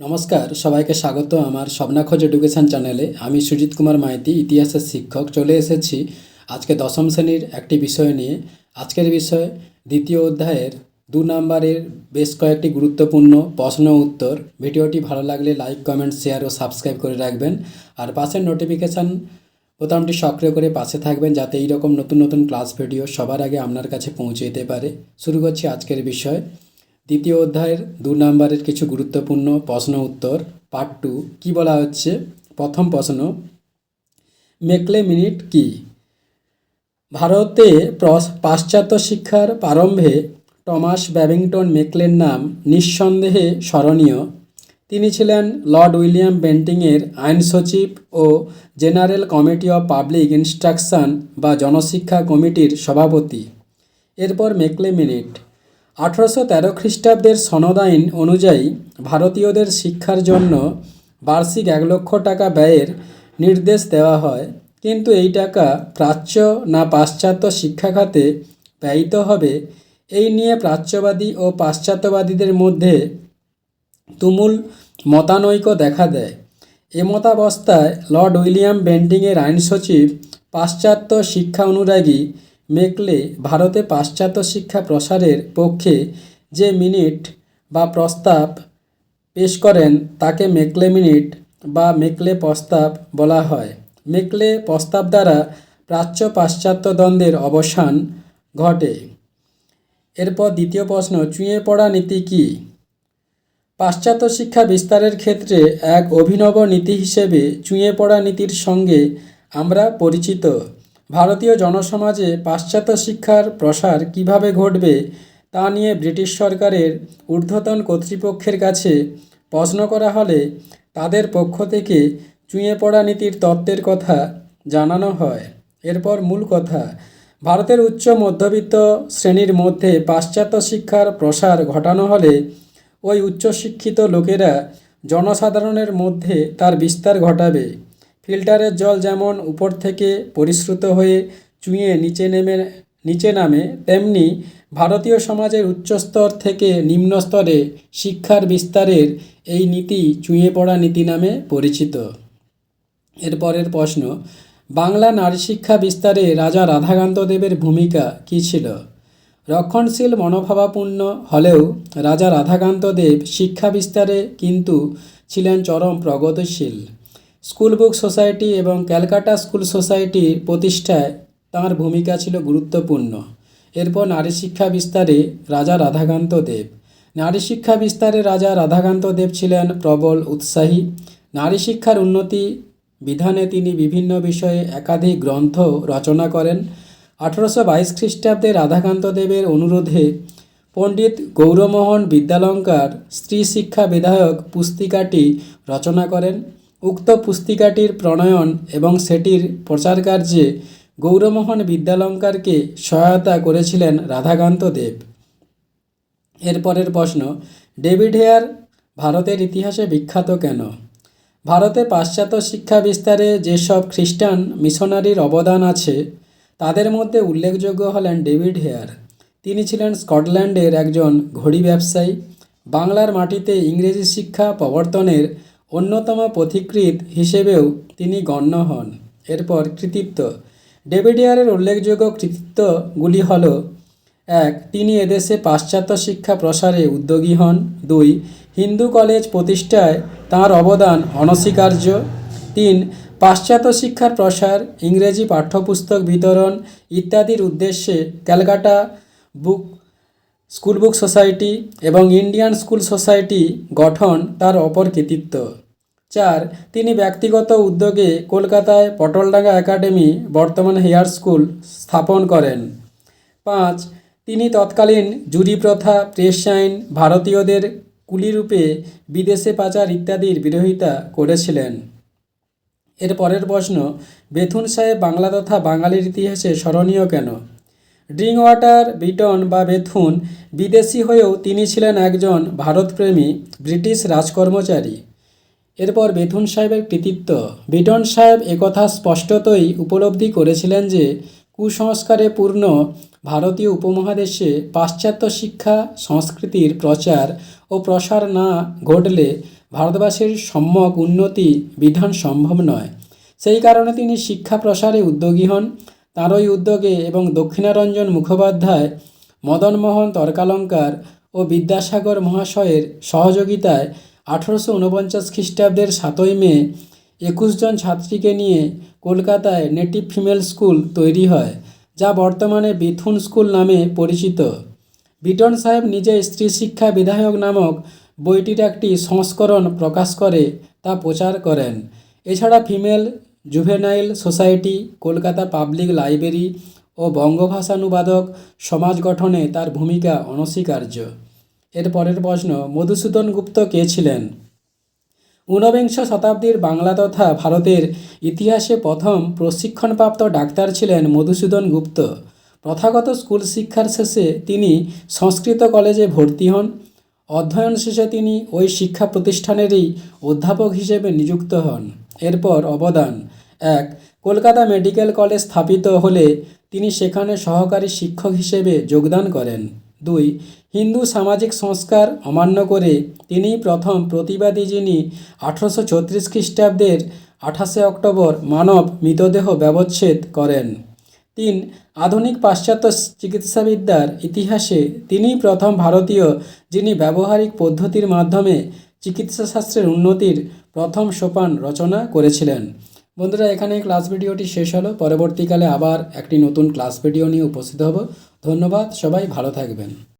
নমস্কার, সবাইকে স্বাগত আমার স্বপ্নাখোঁজ এডুকেশন চ্যানেলে। আমি সুজিত কুমার মাইতি, ইতিহাসের শিক্ষক। চলে এসেছি আজকে দশম শ্রেণির একটি বিষয় নিয়ে। আজকের বিষয় দ্বিতীয় অধ্যায়ের দু নম্বরের বেশ কয়েকটি গুরুত্বপূর্ণ প্রশ্ন উত্তর। ভিডিওটি ভালো লাগলে লাইক, কমেন্ট, শেয়ার ও সাবস্ক্রাইব করে রাখবেন। আর পাশের নোটিফিকেশান বোতামটি সক্রিয় করে পাশে থাকবেন যাতে এইরকম নতুন নতুন ক্লাস ভিডিও সবার আগে আপনার কাছে পৌঁছে যেতে পারে। শুরু করছি আজকের বিষয়। দ্বিতীয় অধ্যায়ের দু নম্বরের কিছু গুরুত্বপূর্ণ প্রশ্ন উত্তর পার্ট টু কী বলা হচ্ছে? প্রথম প্রশ্ন, মেকলে মিনিট কি? ভারতে পাশ্চাত্য শিক্ষার প্রারম্ভে টমাস ব্যাবিংটন মেকলের নাম নিঃসন্দেহে স্মরণীয়। তিনি ছিলেন লর্ড উইলিয়াম বেন্টিংয়ের আইন সচিব ও general committee of public instruction বা জনশিক্ষা কমিটির সভাপতি। এরপর মেকলে মিনিট। আঠারোশো তেরো খ্রিস্টাব্দের সনদ আইন অনুযায়ী ভারতীয়দের শিক্ষার জন্য বার্ষিক এক লক্ষ টাকা ব্যয়ের নির্দেশ দেওয়া হয়। কিন্তু এই টাকা প্রাচ্য না পাশ্চাত্য শিক্ষা খাতে ব্যয়িত হবে, এই নিয়ে প্রাচ্যবাদী ও পাশ্চাত্যবাদীদের মধ্যে তুমুল মতানৈক্য দেখা দেয়। এ মতাবস্থায় লর্ড উইলিয়াম বেন্টিংয়ের আইন সচিব পাশ্চাত্য শিক্ষা অনুরাগী মেকলে ভারতে পাশ্চাত্য শিক্ষা প্রসারের পক্ষে যে মিনিট বা প্রস্তাব পেশ করেন, তাকে মেকলে মিনিট বা মেকলে প্রস্তাব বলা হয়। মেকলে প্রস্তাব দ্বারা প্রাচ্য পাশ্চাত্য দ্বন্দ্বের অবসান ঘটে। এরপর দ্বিতীয় প্রশ্ন, চুঁয়ে পড়া নীতি কী? পাশ্চাত্য শিক্ষা বিস্তারের ক্ষেত্রে এক অভিনব নীতি হিসেবে চুঁয়ে পড়া নীতির সঙ্গে আমরা পরিচিত। ভারতীয় জনসমাজে পাশ্চাত্য শিক্ষার প্রসার কীভাবে ঘটবে তা নিয়ে ব্রিটিশ সরকারের ঊর্ধ্বতন কর্তৃপক্ষের কাছে প্রশ্ন করা হলে তাদের পক্ষ থেকে চুঁয়ে পড়া নীতির তত্ত্বের কথা জানানো হয়। এরপর মূল কথা, ভারতের উচ্চ মধ্যবিত্ত শ্রেণির মধ্যে পাশ্চাত্য শিক্ষার প্রসার ঘটানো হলে ওই উচ্চশিক্ষিত লোকেরা জনসাধারণের মধ্যে তার বিস্তার ঘটাবে। ফিল্টারের জল যেমন উপর থেকে পরিশ্রুত হয়ে চুঁয়ে নিচে নেমে, নিচে নামে, তেমনি ভারতীয় সমাজের উচ্চস্তর থেকে নিম্ন স্তরে শিক্ষার বিস্তারের এই নীতি চুঁয়ে পড়া নীতি নামে পরিচিত। এরপরের প্রশ্ন, বাংলা নারী শিক্ষা বিস্তারে রাজা রাধাকান্ত দেবের ভূমিকা কী ছিল? রক্ষণশীল মনোভাবাপূর্ণ হলেও রাজা রাধাকান্ত দেব শিক্ষা বিস্তারে কিন্তু ছিলেন চরম প্রগতিশীল। স্কুল বুক সোসাইটি এবং ক্যালকাটা স্কুল সোসাইটির প্রতিষ্ঠায় তাঁর ভূমিকা ছিল গুরুত্বপূর্ণ। এরপর নারী শিক্ষা বিস্তারে রাজা রাধাকান্ত দেব। নারী শিক্ষা বিস্তারে রাজা রাধাকান্ত দেব ছিলেন প্রবল উৎসাহী। নারী শিক্ষার উন্নতি বিধানে তিনি বিভিন্ন বিষয়ে একাধিক গ্রন্থ রচনা করেন। আঠারোশো বাইশ খ্রিস্টাব্দে রাধাকান্ত দেবের অনুরোধে পণ্ডিত গৌরমোহন বিদ্যালঙ্কার স্ত্রী শিক্ষা বিধায়ক পুস্তিকাটি রচনা করেন। উক্ত পুস্তিকাটির প্রণয়ন এবং সেটির প্রচারকার্যে গৌরমোহন বিদ্যালঙ্কারকে সহায়তা করেছিলেন রাধাকান্ত দেব। এরপরের প্রশ্ন, ডেভিড হেয়ার ভারতের ইতিহাসে বিখ্যাত কেন? ভারতে পাশ্চাত্য শিক্ষা বিস্তারে যেসব খ্রিস্টান মিশনারির অবদান আছে, তাদের মধ্যে উল্লেখযোগ্য হলেন ডেভিড হেয়ার। তিনি ছিলেন স্কটল্যান্ডের একজন ঘড়ি ব্যবসায়ী। বাংলার মাটিতে ইংরেজি শিক্ষা প্রবর্তনের অন্যতম পথিকৃৎ হিসেবেও তিনি গণ্য হন। এরপর কৃতিত্ব। ডেভিড হেয়ারের উল্লেখযোগ্য কৃতিত্বগুলি হল, এক, তিনি এদেশে পাশ্চাত্য শিক্ষা প্রসারে উদ্যোগী হন। দুই, হিন্দু কলেজ প্রতিষ্ঠায় তাঁর অবদান অনস্বীকার্য। তিন, পাশ্চাত্য শিক্ষার প্রসার, ইংরেজি পাঠ্যপুস্তক বিতরণ ইত্যাদির উদ্দেশ্যে Calcutta book school book society এবং ইন্ডিয়ান স্কুল সোসাইটি গঠন তার অপর কৃতিত্ব। চার, তিনি ব্যক্তিগত উদ্যোগে কলকাতায় পটলডাঙ্গা একাডেমি বর্তমান হেয়ার স্কুল স্থাপন করেন। পাঁচ, তিনি তৎকালীন জুরি প্রথা, প্রেস আইন, ভারতীয়দের কুলিরূপে বিদেশে পাচার ইত্যাদির বিরোধিতা করেছিলেন। এর পরের প্রশ্ন, বেথুন সাহেব বাংলা তথা বাঙালির ইতিহাসে স্মরণীয় কেন? ড্রিং ওয়াটার বিটন বা বেথুন বিদেশি হয়েও তিনি ছিলেন একজন ভারতপ্রেমী ব্রিটিশ রাজকর্মচারী। এরপর বেথুন সাহেবের কৃতিত্ব। বিটন সাহেব একথা স্পষ্টতই উপলব্ধি করেছিলেন যে, কুসংস্কারে পূর্ণ ভারতীয় উপমহাদেশে পাশ্চাত্য শিক্ষা, সংস্কৃতির প্রচার ও প্রসার না ঘটলে ভারতবাসীর সম্যক উন্নতি বিধান সম্ভব নয়। সেই কারণে তিনি শিক্ষা প্রসারে উদ্যোগী হন। তাঁরই উদ্যোগে এবং দক্ষিণারঞ্জন মুখোপাধ্যায় মদনমোহন তর্কালঙ্কার ও বিদ্যাসাগর মহাশয়ের সহযোগিতায় আঠেরোশো উনপঞ্চাশ খ্রিস্টাব্দের সাতই মে একুশ জন ছাত্রীকে নিয়ে কলকাতায় নেটিভ ফিমেল স্কুল তৈরি হয়, যা বর্তমানে বিথুন স্কুল নামে পরিচিত। বিটন সাহেব নিজে স্ত্রী শিক্ষা বিধায়ক নামক বইটির একটি সংস্করণ প্রকাশ করে তা প্রচার করেন। এছাড়া female juvenile society, Kolkata public library ও বঙ্গভাষানুবাদক সমাজ গঠনে তার ভূমিকা অনস্বীকার্য। এর পরের প্রশ্ন, মধুসূদন গুপ্ত কে ছিলেন? ঊনবিংশ শতাব্দীর বাংলা তথা ভারতের ইতিহাসে প্রথম প্রশিক্ষণপ্রাপ্ত ডাক্তার ছিলেন মধুসূদন গুপ্ত। প্রথাগত স্কুল শিক্ষার শেষে তিনি সংস্কৃত কলেজে ভর্তি হন। অধ্যয়ন শেষে তিনি ওই শিক্ষা প্রতিষ্ঠানেরই অধ্যাপক হিসেবে নিযুক্ত হন। এরপর অবদান। এক, কলকাতা মেডিকেল কলেজ স্থাপিত হলে তিনি সেখানে সহকারী শিক্ষক হিসেবে যোগদান করেন। দুই, হিন্দু সামাজিক সংস্কার অমান্য করে তিনিই প্রথম প্রতিবাদী যিনি আঠারোশো ছত্রিশ খ্রিস্টাব্দের আঠাশে অক্টোবর মানব মৃতদেহ ব্যবচ্ছেদ করেন। তিন, আধুনিক পাশ্চাত্য চিকিৎসাবিদ্যার ইতিহাসে তিনিই প্রথম ভারতীয় যিনি ব্যবহারিক পদ্ধতির মাধ্যমে চিকিৎসাশাস্ত্রের উন্নতির প্রথম সোপান রচনা করেছিলেন। বন্ধুরা, এখানে ক্লাস ভিডিওটি শেষ হলো। পরবর্তীকালে আবার একটি নতুন ক্লাস ভিডিও নিয়ে উপস্থিত হব। ধন্যবাদ, সবাই ভালো থাকবেন।